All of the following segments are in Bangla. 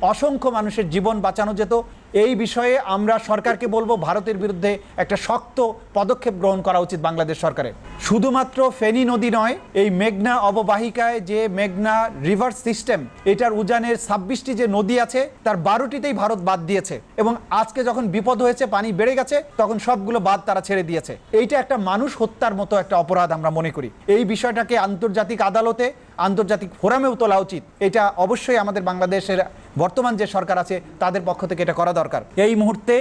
অসংখ্য মানুষের জীবন বাঁচানো যেত। এই বিষয়ে আমরা সরকারকে বলব, ভারতের বিরুদ্ধে একটা শক্ত পদক্ষেপ গ্রহণ করা উচিত বাংলাদেশ সরকারের। শুধুমাত্র ফেনী নদী নয়, এই মেঘনা অববাহিকায় যে মেঘনা রিভার সিস্টেম, এটার উজানের ছাব্বিশটি যে নদী আছে, তার বারোটিতেই ভারত বাদ দিয়েছে। এবং আজকে যখন বিপদ হয়েছে, পানি বেড়ে গেছে, তখন সবগুলো বাদ তারা ছেড়ে দিয়েছে। এইটা একটা মানুষ হত্যার মতো একটা অপরাধ আমরা মনে করি। এই বিষয়টাকে আন্তর্জাতিক আদালতে আন্তর্জাতিক ফোরামেও তোলা উচিত। এটা অবশ্যই আমাদের বাংলাদেশের বর্তমান যে সরকার আছে, তাদের পক্ষ থেকে এটা করা দরকার। এই মুহূর্তে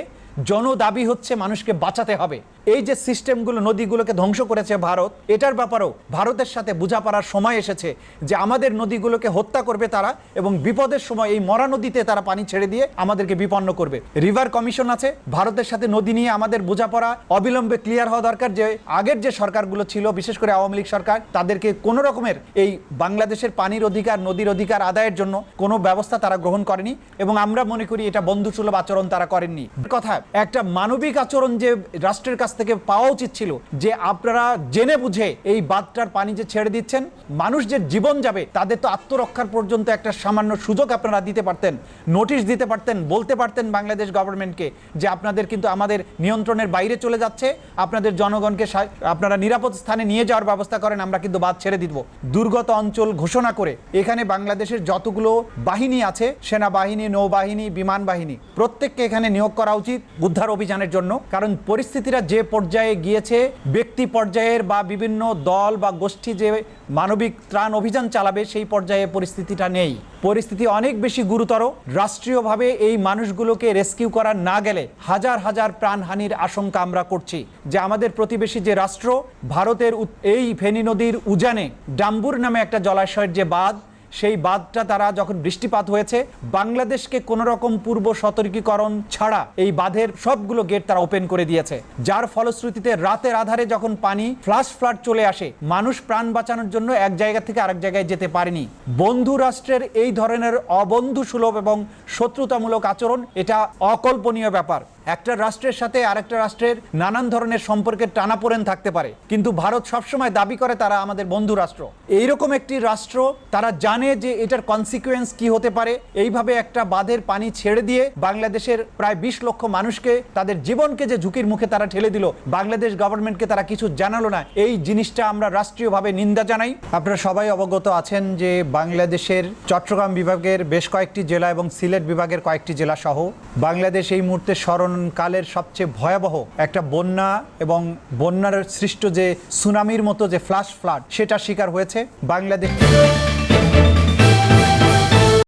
জনদাবি হচ্ছে মানুষকে বাঁচাতে হবে। এই যে সিস্টেমগুলো নদীগুলোকে ধ্বংস করেছে ভারত, এটার ব্যাপারেও ভারতের সাথে বোঝাপড়ার সময় এসেছে যে আমাদের নদীগুলোকে হত্যা করবে তারা এবং বিপদের সময় এই মরা নদীতে তারা পানি ছেড়ে দিয়ে আমাদেরকে বিপন্ন করবে। রিভার কমিশন আছে, ভারতের সাথে নদী নিয়ে আমাদের বোঝাপড়া অবিলম্বে ক্লিয়ার হওয়া দরকার যে আগের যে সরকারগুলো ছিল, বিশেষ করে আওয়ামী লীগ সরকার, তাদেরকে কোনো রকমের এই বাংলাদেশের পানির অধিকার, নদীর অধিকার আদায়ের জন্য কোনো ব্যবস্থা তারা গ্রহণ করেনি এবং আমরা মনে করি এটা বন্ধুসুলভ আচরণ তারা করেননি। কথা একটা মানবিক আচরণ যে রাষ্ট্রের কাছ থেকে পাওয়া উচিত ছিল, যে আপনারা জেনে বুঝে এই বাঁধটার পানি যে ছেড়ে দিচ্ছেন, মানুষ যে জীবন যাবে, তাদের তো আত্মরক্ষার পর্যন্ত একটা সামান্য সুযোগ আপনারা দিতে পারতেন, নোটিশ দিতে পারতেন, বলতে পারতেন বাংলাদেশ গভর্নমেন্টকে যে আপনাদের কিন্তু আমাদের নিয়ন্ত্রণের বাইরে চলে যাচ্ছে, আপনাদের জনগণকে আপনারা নিরাপদ স্থানে নিয়ে যাওয়ার ব্যবস্থা করেন, আমরা কিন্তু বাদ ছেড়ে দিব। দুর্গত অঞ্চল ঘোষণা করে এখানে বাংলাদেশের যতগুলো বাহিনী আছে, সেনাবাহিনী, নৌবাহিনী, বিমান বাহিনী, প্রত্যেককে এখানে নিয়োগ করা উচিত। উদ্ধার অভিযানের জন্য। কারণ পরিস্থিতিটা যে পর্যায়ে গিয়েছে, ব্যক্তি পর্যায়ের বা বিভিন্ন দল বা গোষ্ঠী যে মানবিক ত্রাণ অভিযান চালাবে, সেই পর্যায়ে পরিস্থিতিটা নেই। পরিস্থিতি অনেক বেশি গুরুতর। রাষ্ট্রীয়ভাবে এই মানুষগুলোকে রেস্কিউ করা না গেলে হাজার হাজার প্রাণহানির আশঙ্কা আমরা করছি। যে আমাদের প্রতিবেশী যে রাষ্ট্র, ভারতের এই ফেনী নদীর উজানে ডাম্বুর নামে একটা জলাশয়ের যে বাঁধ সেই বাঁধটা তারা যখন বৃষ্টিপাত হয়েছে, বাংলাদেশকে কোনো রকম পূর্ব সতর্কীকরণ ছাড়া এই বাঁধের সবগুলো গেট তারা ওপেন করে দিয়েছে। যার ফলশ্রুতিতে রাতের আধারে যখন পানি ফ্লাশ ফ্লাড চলে আসে, মানুষ প্রাণ বাঁচানোর জন্য এক জায়গা থেকে আরেক জায়গায় যেতে পারেনি। বন্ধু রাষ্ট্রের এই ধরনের অবন্ধু সুলভ এবং শত্রুতামূলক আচরণ, এটা অকল্পনীয় ব্যাপার। একটা রাষ্ট্রের সাথে আরেকটা রাষ্ট্রের নানান ধরনের সম্পর্কের টানাপোড়েন থাকতে পারে। কিন্তু ভারত সবসময় দাবি করে তারা আমাদের বন্ধু রাষ্ট্র। এইরকম একটি রাষ্ট্র তারা জানে যে এটার কনসিকুয়েন্স কি হতে পারে। এইভাবে একটা বাঁধের পানি ছেড়ে দিয়ে বাংলাদেশের প্রায় বিশ লক্ষ মানুষকে তাদের জীবনকে যে ঝুঁকির মুখে তারা ঠেলে দিল, বাংলাদেশ গভর্নমেন্টকে তারা কিছু জানালো না। এই জিনিসটা আমরা রাষ্ট্রীয়ভাবে নিন্দা জানাই। আপনারা সবাই অবগত আছেন যে বাংলাদেশের চট্টগ্রাম বিভাগের বেশ কয়েকটি জেলা এবং সিলেট বিভাগের কয়েকটি জেলা সহ বাংলাদেশ এই মুহূর্তে স্মরণকালের সবচেয়ে ভয়াবহ একটা বন্যা এবং বন্যার সৃষ্ট যে সুনামির মতো যে ফ্লাশ ফ্লাড সেটা শিকার হয়েছে বাংলাদেশ।